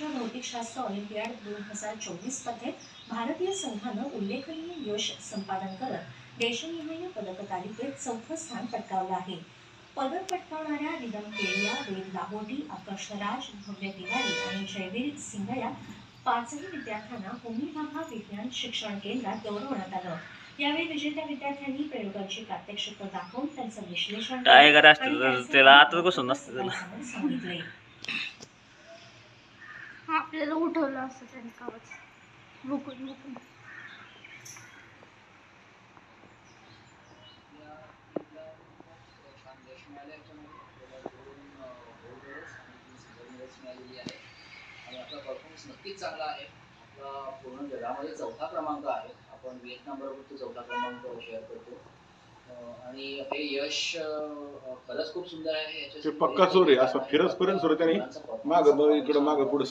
आंतरराष्ट्रीय भौतिकशास्त्र ऑलिम्पियाड दोन हजार चोवीस स्पर्धेत भारतीय संघानं उल्लेखनीय यश संपादन करत देशनिहाय पदक तालिकेत चौथं स्थान पटकावलं आहे. पदक पटकावणाऱ्या रिदम केडिया वेद लाहोटी आकाश राज भव्य तिवारी आणि जयवीर सिंग या पाचही विद्यार्थ्यांना होमी भाभा विज्ञान शिक्षण केंद्रात गौरवण्यात आलं. यावेळी विजेत्या विद्यार्थ्यांनी प्रयोगाची प्रात्यक्षिकं दाखवून त्यांचं विश्लेषण टायगर आपल्याला उठवलं असतं त्यांनी कवच. बुकून बुकून यश आणि आपला परफॉर्मन्स नक्कीच चांगला आहे आपला पूर्ण जगामध्ये चौथा क्रमांक आहे आपण व्हिएतनामबरोबर तो चौथा क्रमांक शेअर करतो आणि हे यश खरंच खूप सुंदर आहे पक्का चोर आहे, असं फिरसपर्यंत सुरू त्याने. माग इकडं माग पुढे